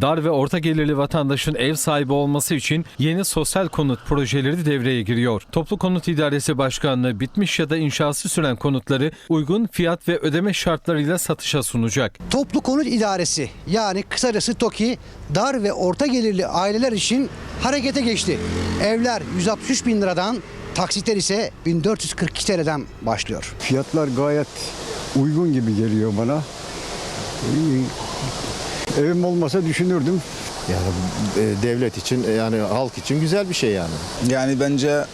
Dar ve orta gelirli vatandaşın ev sahibi olması için yeni sosyal konut projeleri devreye giriyor. Toplu Konut İdaresi Başkanlığı bitmiş ya da inşası süren konutları uygun fiyat ve ödeme şartlarıyla satışa sunacak. Toplu Konut İdaresi yani kısacası TOKİ dar ve orta gelirli aileler için harekete geçti. Evler 163 bin liradan taksitler ise 1442 TL'den başlıyor. Fiyatlar gayet uygun gibi geliyor bana. Evim olmasa düşünürdüm. Yani e, devlet için e, yani halk için güzel bir şey yani. Yani bence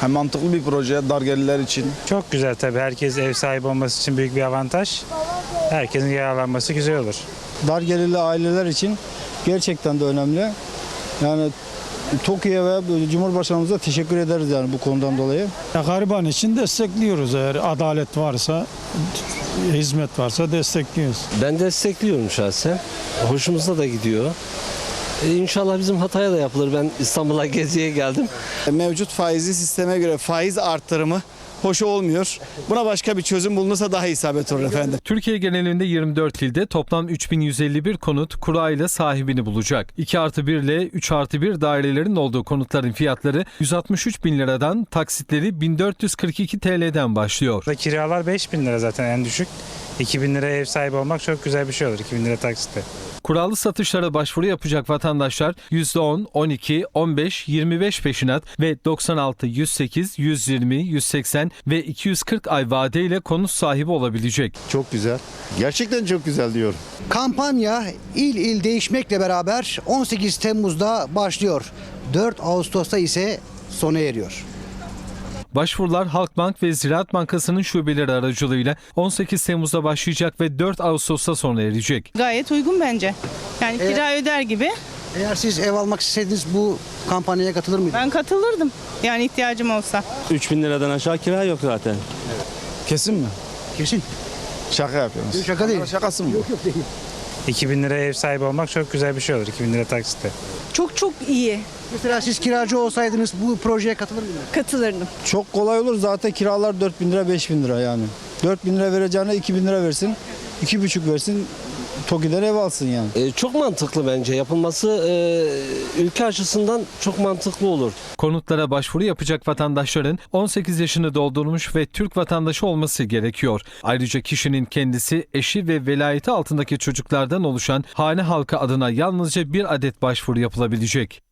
hem mantıklı bir proje dar gelirler için. Çok güzel tabii. Herkes ev sahibi olması için büyük bir avantaj. Herkesin yararlanması güzel olur. dar gelirli aileler için gerçekten de önemli. Yani TOKİ'ye ve Cumhurbaşkanımıza teşekkür ederiz yani bu konudan dolayı. Ya gariban için destekliyoruz eğer adalet varsa, hizmet varsa destekliyoruz. Ben destekliyorum şahsen. Hoşumuza da gidiyor. E, İnşallah bizim Hatay'a da yapılır. Ben İstanbul'a geziye geldim. Mevcut faizli sisteme göre faiz arttırımı hoş olmuyor. Buna başka bir çözüm bulunursa daha isabet olur efendim. Türkiye genelinde 24 ilde toplam 3151 konut kura ile sahibini bulacak. 2 artı 1 ile 3 artı 1 dairelerin olduğu konutların fiyatları 163 bin liradan taksitleri 1442 TL'den başlıyor. Kiralar 5000 lira zaten en düşük. 2000 lira ev sahibi olmak çok güzel bir şey olur. 2000 lira taksitle. Kurallı satışlara başvuru yapacak vatandaşlar %10, 12, 15, 25 peşinat ve 96, 108, 120, 180 ve 240 ay vadeyle konut sahibi olabilecek. Çok güzel. Gerçekten çok güzel diyorum. Kampanya il il değişmekle beraber 18 Temmuz'da başlıyor. 4 Ağustos'ta ise sona eriyor. Başvurular Halkbank ve Ziraat Bankası'nın şubeleri aracılığıyla 18 Temmuz'da başlayacak ve 4 Ağustos'ta sona erecek. Gayet uygun bence. Yani kira öder gibi. Eğer siz ev almak isteseydiniz bu kampanyaya katılır mıydınız? Ben katılırdım. Yani ihtiyacım olsa. 3000 liradan aşağı kira yok zaten. Kesin mi? Kesin. Şaka yapıyorsunuz. Şaka değil. Şakası mı? 2000 lira ev sahibi olmak çok güzel bir şey olur. 2000 lira taksitle. Çok çok iyi. Mesela siz kiracı olsaydınız bu projeye katılır mıydınız? Katılırdım. Çok kolay olur zaten kiralar 4 bin lira 5 bin lira yani. 4 bin lira vereceğine 2 bin lira versin. 2,5 versin TOKİ'den ev alsın yani. E, çok mantıklı bence. Yapılması e, ülke açısından çok mantıklı olur. Konutlara başvuru yapacak vatandaşların 18 yaşını doldurmuş ve Türk vatandaşı olması gerekiyor. Ayrıca kişinin kendisi, eşi ve velayeti altındaki çocuklardan oluşan hane halkı adına yalnızca bir adet başvuru yapılabilecek.